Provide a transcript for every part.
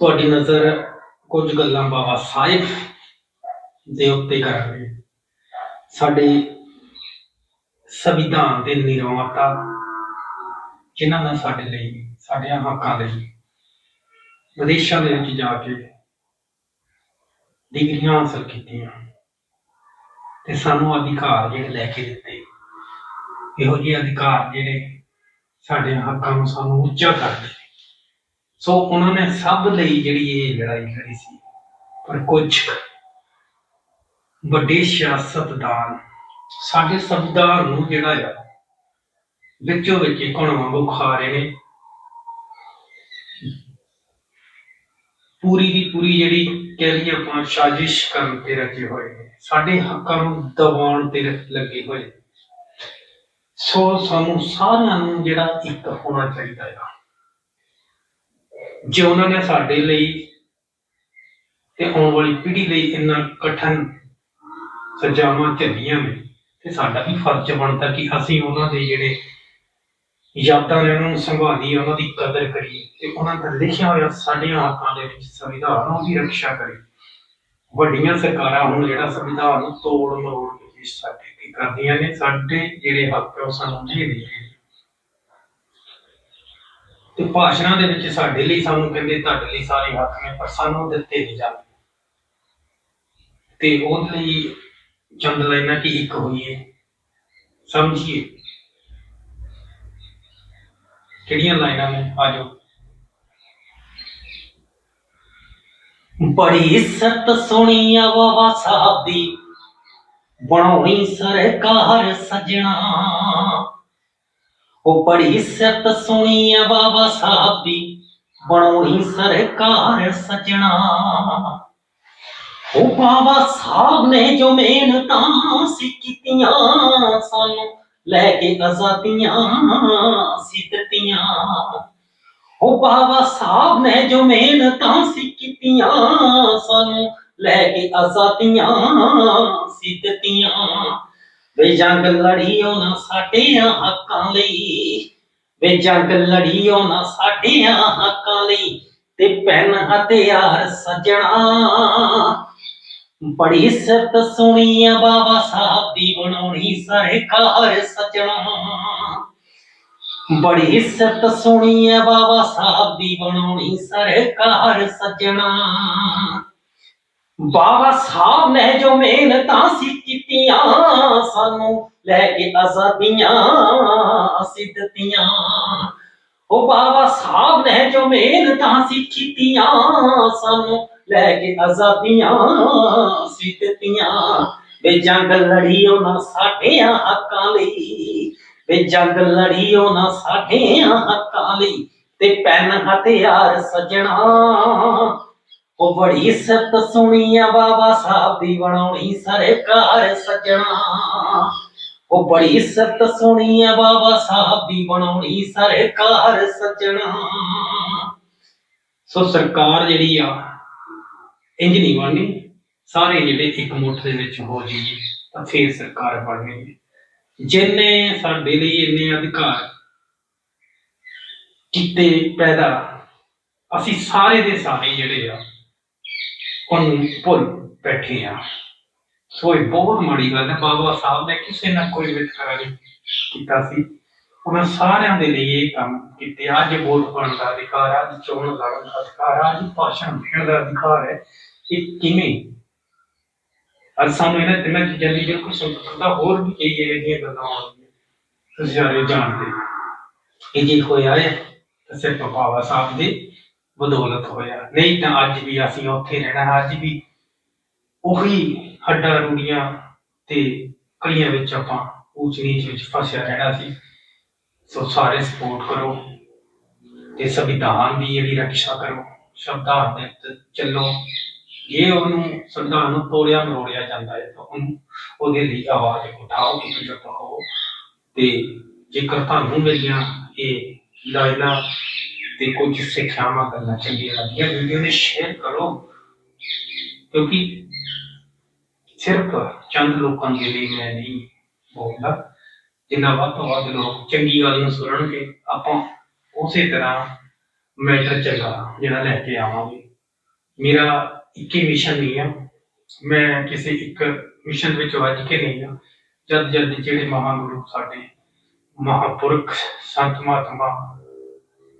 ਤੁਹਾਡੀ ਨਜ਼ਰ ਕੁਝ ਗੱਲਾਂ ਬਾਬਾ ਸਾਹਿਬ ਦੇ ਉੱਤੇ ਕਰਾਂਗੇ। ਸਾਡੇ ਸੰਵਿਧਾਨ ਦੇ ਨਿਰਮਾਤਾ, ਜਿਨ੍ਹਾਂ ਨੇ ਸਾਡੇ ਲਈ, ਸਾਡੇ ਹੱਕਾਂ ਲਈ ਵਿਦੇਸ਼ਾਂ ਦੇ ਵਿੱਚ ਜਾ ਕੇ ਡਿਗਰੀਆਂ ਹਾਸਲ ਕੀਤੀਆਂ ਤੇ ਸਾਨੂੰ ਅਧਿਕਾਰ ਜਿਹੜੇ ਲੈ ਕੇ ਦਿੱਤੇ। ਇਹੋ ਜਿਹੇ ਅਧਿਕਾਰ ਜਿਹੜੇ ਸਾਡੇ ਹੱਕਾਂ ਨੂੰ ਸਾਨੂੰ ਉੱਚਾ ਕਰਦੇ ਸੋ ਉਹਨਾਂ ਨੇ ਸਭ ਲਈ ਜਿਹੜੀ ਇਹ ਲੜਾਈ ਲੜੀ ਸੀ, ਪਰ ਕੁਝ ਵੱਡੇ ਸਿਆਸਤਦਾਨ ਸਾਡੇ ਸੰਵਿਧਾਨ ਨੂੰ ਜਿਹੜਾ ਆ, ਵਿੱਚੋਂ ਵਿੱਚ ਕੋਣ ਵਾਂਗੂ ਖਾ ਰਹੇ ਨੇ। ਪੂਰੀ ਦੀ ਪੂਰੀ ਜਿਹੜੀ ਕਹਿ ਲਈਏ ਆਪਾਂ ਸਾਜ਼ਿਸ਼ ਕਰਨ ਤੇ ਰਚੇ ਹੋਏ ਨੇ, ਸਾਡੇ ਹੱਕਾਂ ਨੂੰ ਦਬਾਉਣ ਤੇ ਲੱਗੇ ਹੋਏ ਸੋ ਸਾਨੂੰ ਸਾਰਿਆਂ ਨੂੰ ਜਿਹੜਾ ਇੱਕ ਹੋਣਾ ਚਾਹੀਦਾ ਆ। ਜੇ ਉਹਨਾਂ ਨੇ ਸਾਡੇ ਲਈ ਤੇ ਆਉਣ ਵਾਲੀ ਪੀੜ੍ਹੀ ਲਈ ਇੰਨਾ ਕਠਨ ਸਜ਼ਾਵਾਂ ਝੱਲੀਆਂ ਨੇ, ਤੇ ਸਾਡਾ ਵੀ ਫਰਜ਼ ਬਣਦਾ ਕਿ ਅਸੀਂ ਉਹਨਾਂ ਦੇ ਜਿਹੜੇ ਯਾਦਾਂ ਨੇ ਉਹਨਾਂ ਨੂੰ ਸੰਭਾਲੀਏ, ਉਹਨਾਂ ਦੀ ਕਦਰ ਕਰੀਏ ਤੇ ਉਹਨਾਂ ਦਾ ਲਿਖਿਆ ਹੋਇਆ ਸਾਡੀਆਂ ਹੱਕਾਂ ਦੇ ਵਿੱਚ ਸੰਵਿਧਾਨ ਉਹਦੀ ਰੱਖਿਆ ਕਰੀਏ ਵੱਡੀਆਂ ਸਰਕਾਰਾਂ ਹੁਣ ਜਿਹੜਾ ਸੰਵਿਧਾਨ ਨੂੰ ਤੋੜ ਮਰੋੜ ਕੇ ਸਾਡੇ ਕੀ ਕਰਦੀਆਂ ਨੇ, ਸਾਡੇ ਜਿਹੜੇ ਹੱਕ ਆ ਉਹ ਸਾਨੂੰ ਦੇ ਦੇ ਤੇ ਭਾਸ਼ਣਾਂ ਦੇ ਵਿੱਚ ਸਾਡੇ ਲਈ ਸਾਨੂੰ ਕਹਿੰਦੇ ਤੁਹਾਡੇ ਲਈ ਸਾਰੇ ਹੱਕ ਨੇ, ਪਰ ਸਾਨੂੰ ਦਿੱਤੇ ਨਹੀਂ ਜਾਂਦੇ। ਤੇ ਉਹਦੇ ਲਈ ਚੰਦ ਲਾਈਨਾਂ ਕਿ ਇੱਕ ਹੋਈਏ ਸਮਝੀਏ। ਕਿਹੜੀਆਂ ਲਾਈਨਾਂ ਨੇ? ਆਜੋ। ਬੜੀ ਇੱਜ਼ਤ ਸੁਣੀ ਆ ਬਾਬਾ ਸਾਹਿਬ ਦੀ ਬਣਾਉਣੀ ਸਰਕਾਰ ਸਜਣਾ। ਉਹ ਬੜੀ ਇੱਜ਼ਤ ਸੁਣੀ ਆ ਬਾਬਾ ਸਾਹਿਬ ਦੀ, ਬਣਾਉਣੀ ਸਰਕਾਰ ਸਜਣਾ। ਉਹ ਬਾਬਾ ਸਾਹਿਬ ਨੇ ਜੋ ਮਿਹਨਤਾਂ ਸੀ ਕੀਤੀਆਂ, ਸਾਨੂੰ ਲੈ ਕੇ ਆਜ਼ਾਦੀਆਂ ਸੀ ਦਿੱਤੀਆਂ। ਉਹ ਬਾਬਾ ਸਾਹਿਬ ਨੇ ਜੋ ਮਿਹਨਤਾਂ ਸੀ ਕੀਤੀਆਂ, ਸਾਨੂੰ ਲੈ ਕੇ ਆਜ਼ਾਦੀਆਂ ਸੀ ਦਿੱਤੀਆਂ। ਵੇ ਜੰਗ ਲੜੀ ਉਹਨਾਂ ਸਾਡਿਆਂ ਹੱਕਾਂ ਲਈ। ਵੇ ਜੰਗ ਲੜੀ ਉਹਨਾਂ ਸਾਡਿਆਂ ਹੱਕਾਂ ਲਈ ਤੇ ਪੈਨ ਹਥਿਆਰ ਸਜਣਾ। ਬੜੀ ਇੱਜ਼ਤ ਸੁਣੀ ਆ ਬਾਬਾ ਸਾਹਿਬ ਦੀ ਬਣਾਉਣੀ ਸਰਕਾਰ ਸਜਣਾ। ਬੜੀ ਇੱਜ਼ਤ ਸੁਣੀ ਆ ਬਾਬਾ ਸਾਹਿਬ ਦੀ ਬਣਾਉਣੀ ਸਰਕਾਰ ਸਜਣਾ। ਬਾਬਾ ਸਾਹਿਬ ਨੇ ਜੋ ਮਿਹਨਤਾਂ ਸੀ ਕੀਤੀਆਂ ਸਾਨੂੰ ਲੈ ਕੇ ਆਜ਼ਾਦੀਆਂ ਅਸੀਂ ਦਿੱਤੀਆਂ ਉਹ ਬਾਬਾ ਸਾਹਿਬ ਨੇ ਜੋ ਮਿਹਨਤਾਂ ਸੀ ਸਾਨੂੰ ਲੈ ਕੇ ਆਜ਼ਾਦੀਆਂ ਅਸੀਂ ਦਿੱਤੀਆਂ ਵੇ ਜੰਗ ਲੜੀ ਉਹਨਾਂ ਸਾਡਿਆਂ ਹੱਕਾਂ ਲਈ, ਵੇ ਜੰਗ ਲੜੀ ਉਹਨਾਂ ਸਾਡਿਆਂ ਹੱਕਾਂ ਲਈ, ਤੇ ਪੈਨ ਹਥਿਆਰ ਸਜਣਾ। ਉਹ ਬੜੀ ਇੱਜ਼ਤ ਸੁਣੀ ਆ ਬਾਬਾ ਸਾਹਿਬ ਦੀ, ਬਣਾਉਣੀ ਸਰਕਾਰ ਸਜਣਾ। ਉਹ ਬੜੀ ਇੱਜ਼ਤ ਸੁਣੀ ਬਾਬਾ ਸਾਹਿਬ ਦੀ, ਬਣਾਉਣੀ ਸਰਕਾਰ ਸਜਣਾ। ਸੋ ਸਰਕਾਰ ਜਿਹੜੀ ਆ ਇੰਜ ਨਹੀਂ ਬਣਨੀ। ਸਾਰੇ ਜਿਹੜੇ ਇੱਕ ਮੁੱਠ ਦੇ ਵਿੱਚ ਹੋ ਜਾਈਏ ਤਾਂ ਫੇਰ ਸਰਕਾਰ ਬਣਨੀ ਹੈ ਜਿੰਨੇ ਸਾਡੇ ਲਈ ਇੰਨੇ ਅਧਿਕਾਰ ਕੀਤੇ ਪੈਦਾ, ਅਸੀਂ ਸਾਰੇ ਦੇ ਸਾਰੇ ਜਿਹੜੇ ਆ ਉਹਨੂੰ ਭੁੱਲ ਬੈਠੇ ਆ। ਸੋ ਇਹ ਬਹੁਤ ਮਾੜੀ ਗੱਲ ਹੈ। ਬਾਬਾ ਸਾਹਿਬ ਨੇ ਕਿਸੇ ਨਾ ਕੋਈ ਵਿਤਕਰਾ ਨਹੀਂ ਕੀਤਾ ਸੀ। ਉਹਨਾਂ ਸਾਰਿਆਂ ਦੇ ਲਈ ਇਹ ਕੰਮ ਕੀਤੇ। ਅੱਜ ਵੋਟ ਪਾਉਣ ਦਾ ਅਧਿਕਾਰ ਹੈ, ਅੱਜ ਚੋਣ ਲੜਨ ਦਾ ਅਧਿਕਾਰ ਹੈ, ਅੱਜ ਭਾਸ਼ਣ ਦੇਣ ਦਾ ਅਧਿਕਾਰ ਹੈ। ਇਹ ਕਿਵੇਂ? ਅੱਜ ਸਾਨੂੰ ਇਹਨਾਂ ਤਿੰਨਾਂ ਚੀਜ਼ਾਂ ਦੀ ਬਿਲਕੁਲ ਸੁਤੰਤਰਤਾ ਹੋਰ ਵੀ ਕਈ ਇਹ ਜਿਹੀਆਂ ਗੱਲਾਂ ਆਉਂਦੀਆਂ। ਤੁਸੀਂ ਸਾਰੇ ਜਾਣਦੇ ਇਹ ਜੇ ਹੋਇਆ ਹੈ ਤਾਂ ਸਿਰਫ ਬਾਬਾ ਸਾਹਿਬ ਦੀ ਬਦੌਲਤ ਹੋਇਆ। ਨਹੀਂ ਤਾਂ ਅੱਜ ਵੀ ਅਸੀਂ ਉੱਥੇ ਰਹਿਣਾ ਅੱਜ ਵੀ ਉਹੀ ਹੱਡਾਂ ਰੂੜੀਆਂ ਤੇ ਕਲੀਆਂ ਵਿੱਚ ਆਪਾਂ ਊਚ ਨੀਚ ਵਿੱਚ ਫਸਿਆ ਰਹਿਣਾ ਸੀ। ਸੋ ਸਾਰੇ ਸਪੋਰਟ ਕਰੋ ਤੇ ਸੰਵਿਧਾਨ ਦੀ ਜਿਹੜੀ ਰੱਖਿਆ ਕਰੋ। ਸ਼ਬਦਾਂ ਦੇ ਚੱਲੋ। ਜੇ ਉਹਨੂੰ ਸੰਵਿਧਾਨ ਨੂੰ ਤੋੜਿਆ ਮਰੋੜਿਆ ਜਾਂਦਾ ਹੈ ਤਾਂ ਉਹਨੂੰ ਉਹਦੇ ਲਈ ਆਵਾਜ਼ ਉਠਾਓ ਇਕਜੁੱਟ ਹੋ ਤੇ ਜੇਕਰ ਤੁਹਾਨੂੰ ਮੇਰੀਆਂ ਇਹ ਲਾਈਨਾਂ ਤੇ ਕੁਝ ਸਿੱਖਿਆਵਾਂ ਕਰਨਾ ਚੰਗੀਆਂ ਲੱਗੀਆਂ ਵੀਡੀਓ ਨੂੰ ਸ਼ੇਅਰ ਕਰੋ ਕਿਉਂਕਿ ਸਿਰਫ ਚੰਦ ਲੋਕਾਂ ਦੇ ਲਈ ਮੈਂ ਨਹੀਂ ਬੋਲਦਾ ਜਿੰਨਾ ਵੱਧ ਤੋਂ ਵੱਧ ਲੋਕ ਚੰਗੀ ਗੱਲ ਨੂੰ ਸੁਣਨਗੇ ਆਪਾਂ ਉਸੇ ਤਰ੍ਹਾਂ ਮੈਟਰ ਚੰਗਾ ਜਿਹੜਾ ਲੈ ਕੇ ਆਵਾਂਗੇ ਮੇਰਾ ਇੱਕ ਹੀ ਮਿਸ਼ਨ ਨਹੀਂ ਆ ਮੈਂ ਕਿਸੇ ਇੱਕ ਮਿਸ਼ਨ ਵਿੱਚ ਵੱਜ ਕੇ ਨਹੀਂ ਆ ਜਦ ਜਦ ਜਿਹੜੇ ਮਹਾਂਗੁਰੂ ਸਾਡੇ ਮਹਾਂਪੁਰਖ ਸੰਤ ਮਹਾਤਮਾ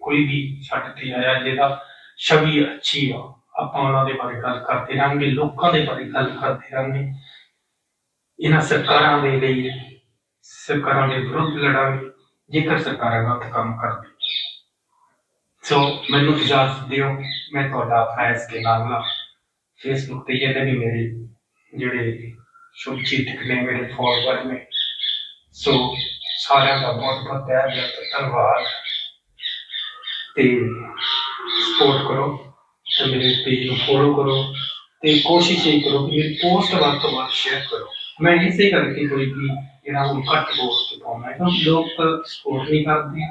ਕੋਈ ਵੀ ਛੱਡ ਤੇ ਆਇਆ, ਜਿਹਦਾ ਛਵੀ ਅੱਛੀ ਆ, ਆਪਾਂ ਉਹਨਾਂ ਦੇ ਬਾਰੇ ਗੱਲ ਕਰਦੇ ਰਹਾਂਗੇ, ਲੋਕਾਂ ਦੇ ਬਾਰੇ ਗੱਲ ਕਰਦੇ ਰਹਾਂਗੇ। ਇਹਨਾਂ ਸਰਕਾਰਾਂ ਦੇ ਲਈ, ਸਰਕਾਰਾਂ ਦੇ ਵਿਰੁੱਧ ਲੜਾਂਗੇ, ਜੇਕਰ ਸਰਕਾਰਾਂ ਗਲਤ ਕੰਮ ਕਰਦੀ। ਸੋ ਮੈਨੂੰ ਇਜਾਜ਼ਤ ਦਿਓ, ਮੈਂ ਤੁਹਾਡਾ ਫੈਸ ਕੇ ਨਾਲ ਨਾਲ ਫੇਸਬੁੱਕ ਤੇ ਜਿਹੜੇ ਵੀ ਮੇਰੇ ਜਿਹੜੇ ਸ਼ੁਭਚਿੰਤਕ ਨੇ, ਮੇਰੇ ਫੋਲੋਅਰ ਨੇ। ਸੋ ਸਾਰਿਆਂ ਦਾ ਬਹੁਤ ਬਹੁਤ ਧੰਨਵਾਦ। ਤੇ ਸਪੋਰਟ ਕਰੋ ਤੇ ਮੇਰੇ ਪੇਜ ਨੂੰ ਫੋਲੋ ਕਰੋ ਤੇ ਕੋਸ਼ਿਸ਼ ਇਹ ਕਰੋ ਕਿ ਮੇਰੀ ਪੋਸਟ ਵੱਧ ਤੋਂ ਵੱਧ ਸ਼ੇਅਰ ਕਰੋ। ਮੈਂ ਇਸੇ ਕਰਕੇ ਕੋਈ ਵੀ ਜਿਹੜਾ ਹੁਣ ਘੱਟ ਪੋਸਟ ਪਾਉਣਾ ਕਿਉਂਕਿ ਲੋਕ ਸਪੋਰਟ ਨਹੀਂ ਕਰਦੇ,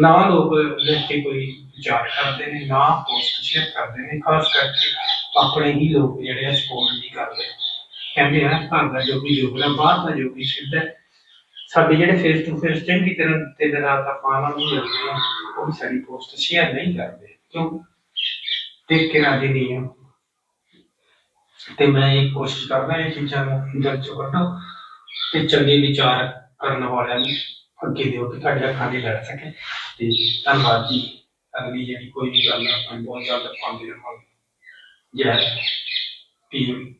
ਨਾ ਲੋਕ ਲਿਖ ਕੇ ਕੋਈ ਵਿਚਾਰ ਕਰਦੇ ਨੇ, ਨਾ ਪੋਸਟ ਸ਼ੇਅਰ ਕਰਦੇ ਨੇ, ਖਾਸ ਕਰਕੇ ਆਪਣੇ ਹੀ ਲੋਕ ਜਿਹੜੇ ਸਪੋਰਟ ਨਹੀਂ ਕਰਦੇ। ਕਹਿੰਦੇ ਆ, ਘਰ ਦਾ ਜੋ ਵੀ ਜੋਗ ਬਾਹਰ ਦਾ ਜੋ ਵੀ ਸਿੱਧ ਸਾਡੇ ਜਿਹੜੇ ਫੇਸ ਟੂ ਫੇਸ ਚੰਗੀ ਤਰ੍ਹਾਂ ਤੇ ਦਿਨ ਰਾਤ ਆਪਾਂ ਉਹਨਾਂ ਮਿਲਦੇ ਆ ਉਹ ਵੀ ਸਾਡੀ ਪੋਸਟ ਸ਼ੇਅਰ ਨਹੀਂ ਕਰਦੇ, ਕਿਉਂ? ਦੇਖ ਕੇ ਰਾਜੀ ਨਹੀਂ ਆ ਤੇ ਮੈਂ ਇਹ ਕੋਸ਼ਿਸ਼ ਕਰਦਾ ਇਹ ਚੀਜ਼ਾਂ ਨੂੰ ਦਿਲ ਚੋਂ ਕੱਢੋ ਤੇ ਚੰਗੇ ਵਿਚਾਰ ਕਰਨ ਵਾਲਿਆਂ ਨੂੰ ਅੱਗੇ ਦਿਓ ਕਿ ਤੁਹਾਡੇ ਅੱਖਾਂ ਦੀ ਲੜ ਸਕੇ। ਤੇ ਧੰਨਵਾਦ ਜੀ। ਅਗਲੀ ਜਿਹੜੀ ਕੋਈ ਵੀ ਗੱਲ ਆਪਾਂ ਬਹੁਤ ਜਲਦ ਪਾਉਂਦੇ ਰਹਾਂਗੇ। ਜੈ ਪੀਮ